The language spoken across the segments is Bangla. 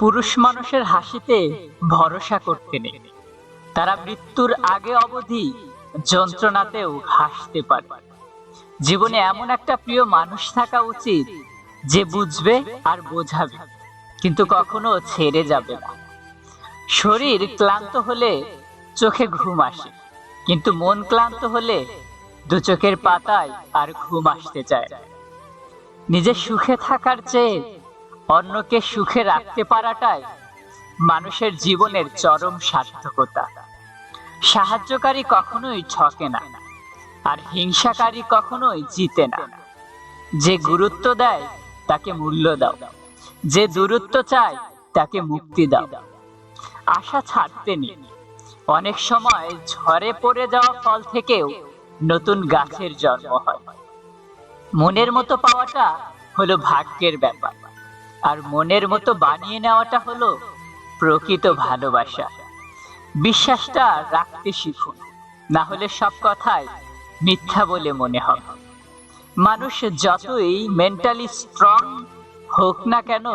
পুরুষ মানুষের হাসিতে ভরসা করতে নেই। তারা মৃত্যুর আগে অবধি যন্ত্রণাতেও হাসতে পারে। জীবনে এমন একটা প্রিয় মানুষ থাকা উচিত যে বুঝবে আর বোঝাবে, কিন্তু কখনো ছেড়ে যাবে না। শরীর ক্লান্ত হলে চোখে ঘুম আসে, কিন্তু মন ক্লান্ত হলে দু চোখের পাতায় আর ঘুম আসতে চায়। নিজের সুখে থাকার চেয়ে অন্যকে সুখে রাখতে পারাটাই মানুষের জীবনের চরম সার্থকতা। সাহায্যকারী কখনোই ঠকে না, আর হিংসাকারী কখনোই জিতে না। যে গুরুত্ব দেয়, তাকে মূল্য দাও। যে দূরত্ব চায়, তাকে মুক্তি দাও। আশা ছাড়তে নেই। অনেক সময় ঝড়ে পড়ে যাওয়া ফল থেকেও নতুন গাছের জন্ম হয়। মনের মতো পাওয়াটা হলো ভাগ্যের ব্যাপার। আর মনের মতো বানিয়ে নেওয়াটা হলো প্রকৃত ভালোবাসা। বিশ্বাসটা রাখতে শিখুন, না হলে সব কথাই মিথ্যা বলে মনে হবে। মানুষ যতই মেন্টালি স্ট্রং হোক না কেন,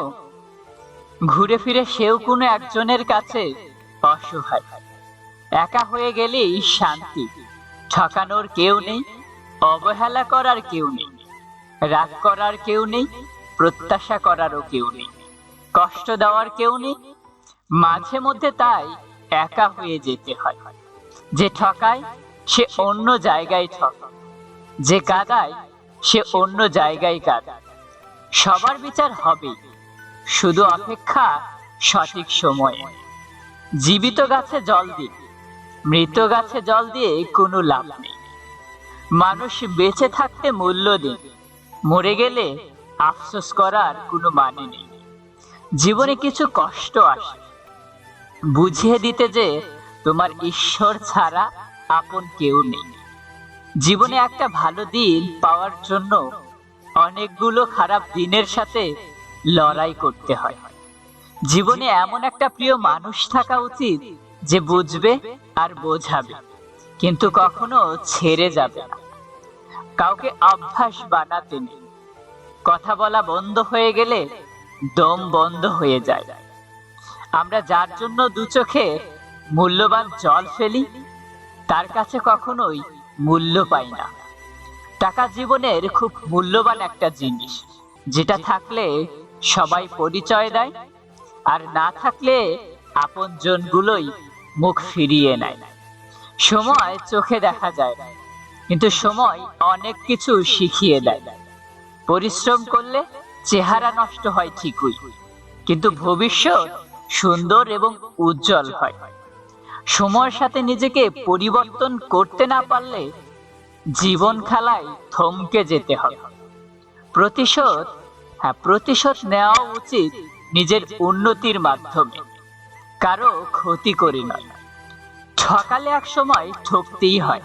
ঘুরে ফিরে সেও কোনো একজনের কাছে অসহায়। একা হয়ে গেলেই শান্তি, ঠকানোর কেউ নেই, অবহেলা করার কেউ নেই, রাগ করার কেউ নেই প্রত্যাশা করারও কেউ নেই। কষ্ট দেওয়ার কেউ নেই। মাঝে মধ্যে তাই একা হয়ে যেতে হয়। যে ঠকায়, সে অন্য জায়গায় ঠকায় যে কাদায়, সে অন্য জায়গায় কাদায়। সবার বিচার হবে শুধু অপেক্ষা সঠিক সময়ে। জীবিত গাছে জল দিয়ে মৃত গাছে জল দিয়ে কোনো লাভ নেই। মানুষ বেঁচে থাকতে মূল্য দিন। মরে গেলে আফসোস করার কোনো মানে নেই। জীবনে কিছু কষ্ট আসে। বুঝিয়ে দিতে যে তোমার ঈশ্বর ছাড়া আপন কেউ নেই। জীবনে একটা ভালো দিন পাওয়ার জন্য অনেকগুলো খারাপ দিনের সাথে লড়াই করতে হয়। জীবনে এমন একটা প্রিয় মানুষ থাকা উচিত যে বুঝবে আর বোঝাবে, কিন্তু কখনো ছেড়ে যাবে না। কাউকে অভ্যাস বানাতে নেই। কথা বলা বন্ধ হয়ে গেলে দম বন্ধ হয়ে যায়। আমরা যার জন্য দু চোখে মূল্যবান জল ফেলি, তার কাছে কখনোই মূল্য পাই না। টাকা জীবনের খুব মূল্যবান একটা জিনিস, যেটা থাকলে সবাই পরিচয় দেয়, আর না থাকলে আপন জনগুলোই মুখ ফিরিয়ে নেয়। সময় চোখে দেখা যায়, কিন্তু সময় অনেক কিছু শিখিয়ে দেয়। পরিশ্রম করলে চেহারা নষ্ট হয় ঠিকই, কিন্তু ভবিষ্যৎ সুন্দর এবং উজ্জ্বল হয়। সময়ের সাথে নিজেকে পরিবর্তন করতে না পারলে জীবন খেলায় থমকে যেতে হবে। প্রতিশোধ হ্যাঁ প্রতিশোধ নেওয়া উচিত নিজের উন্নতির মাধ্যমে, কারও ক্ষতি করে নয়। ঠকালে এক সময় ঠকতেই হয়,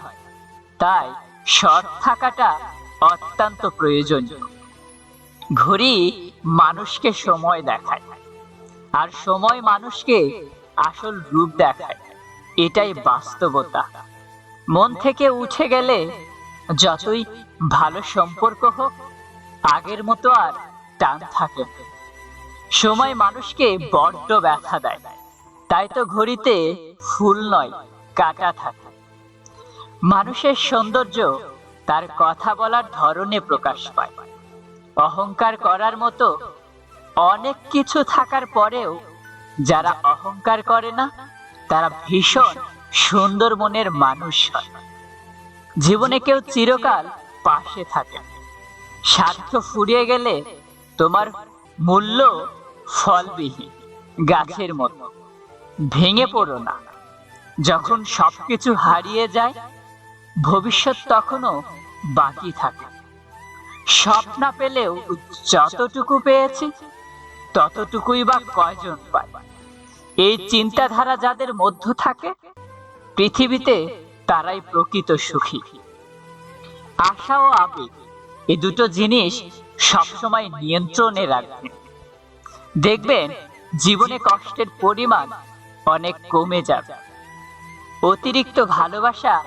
তাই সৎ থাকাটা অত্যন্ত প্রয়োজনীয়। ঘড়ি মানুষকে সময় দেখায় আর সময় মানুষকে আসল রূপ দেখায়। এটাই বাস্তবতা। মন থেকে উঠে গেলে যতই ভালো সম্পর্ক হোক, আগের মতো আর টান থাকে। সময় মানুষকে বড্ড ব্যথা দেয়। তাই তো ঘড়িতে ফুল নয়, কাটা থাকে। মানুষের সৌন্দর্য তার কথা বলার ধরনে প্রকাশ পায়। অহংকার করার মতো অনেক কিছু থাকার পরেও যারা অহংকার করে না, তারা ভীষণ সুন্দর মনের মানুষ হয়। জীবনে কেউ চিরকাল পাশে থাকে। স্বার্থ ফুরিয়ে গেলে তোমার মূল্য ফলবিহীন, গাছের মতো। ভেঙে পড়ো না। যখন সবকিছু হারিয়ে যায়, ভবিষ্যৎ তখনও বাকি থাকে। সব না পেলেও যতটুকু পেয়েছি, ততটুকুই বা কয়জন পায়। এই চিন্তাধারা যাদের মধ্য থাকে, পৃথিবীতে তারাই প্রকৃত সুখী। আশা ও আবেগ এই দুটো জিনিস সবসময় নিয়ন্ত্রণে রাখবেন দেখবেন, জীবনে কষ্টের পরিমাণ অনেক কমে যাবে। অতিরিক্ত ভালোবাসা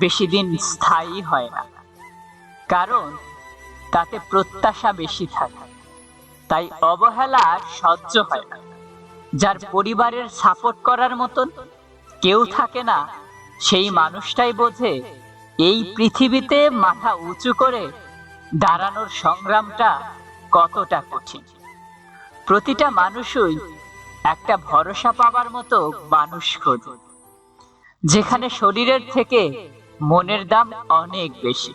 বেশি দিন স্থায়ী হয় না। কারণ তাতে প্রত্যাশা বেশি থাকে। তাই অবহেলা সহ্য হয় না। যার পরিবারের সাপোর্ট করার মতন কেউ থাকে না, সেই মানুষটাই বোঝে এই পৃথিবীতে মাথা উঁচু করে দাঁড়ানোর সংগ্রামটা কতটা কঠিন। প্রতিটা মানুষই একটা ভরসা পাবার মতো মানুষ খোঁজে, যেখানে শরীরের থেকে মনের দাম অনেক বেশি।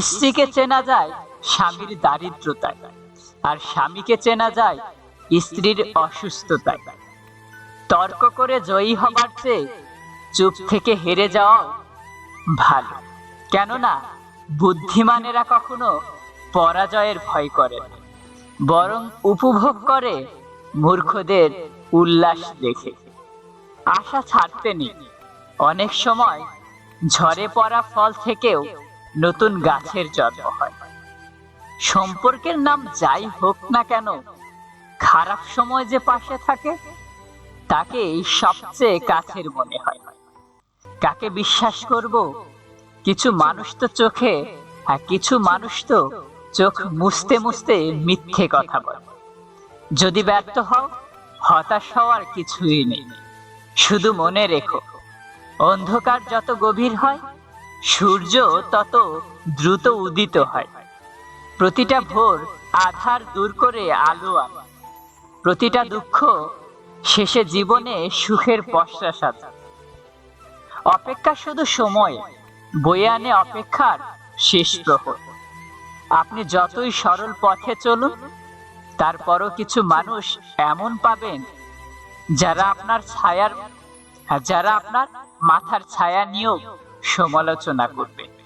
স্ত্রীকে চেনা যায় স্বামীর দারিদ্রতায় আর স্বামীকে চেনা যায় স্ত্রীর অসুস্থতায়। তর্ক করে জয়ী হবার চেয়ে চুপ থেকে হেরে যাওয়াও ভালো। কেননা বুদ্ধিমানেরা কখনো পরাজয়ের ভয় করে বরং উপভোগ করে মূর্খদের উল্লাস দেখে। আশা ছাড়তে নেই। অনেক সময় ঝরে পড়া ফল থেকেও নতুন গাছের জন্ম হয়। সম্পর্কের নাম যাই হোক না কেন, খারাপ সময় যে পাশে থাকে তাকেই সবচেয়ে কাছের মনে হয়। কাকে বিশ্বাস করব? কিছু মানুষ তো চোখে, আর কিছু মানুষ তো চোখ মুছতে মুছতে মিথ্যে কথা বলে। যদি ব্যর্থ হও, হতাশ হওয়ার কিছুই নেই। শুধু মনে রেখো, অন্ধকার যত গভীর হয় সূর্য তত দ্রুত উদিত হয়। প্রতিটা ভোর আধার দূর করে আলো আনে। প্রতিটা দুঃখ শেষে জীবনে সুখের পশ্চা সাজা অপেক্ষা শুধু সময়, বয়ে আনে অপেক্ষার শেষ প্রহর। আপনি যতই সরল পথে চলুন, তারপরও কিছু মানুষ এমন পাবেন যারা আপনার ছায়ার, যারা আপনার মাথার ছায়া নিয়েও সমালোচনা করবে।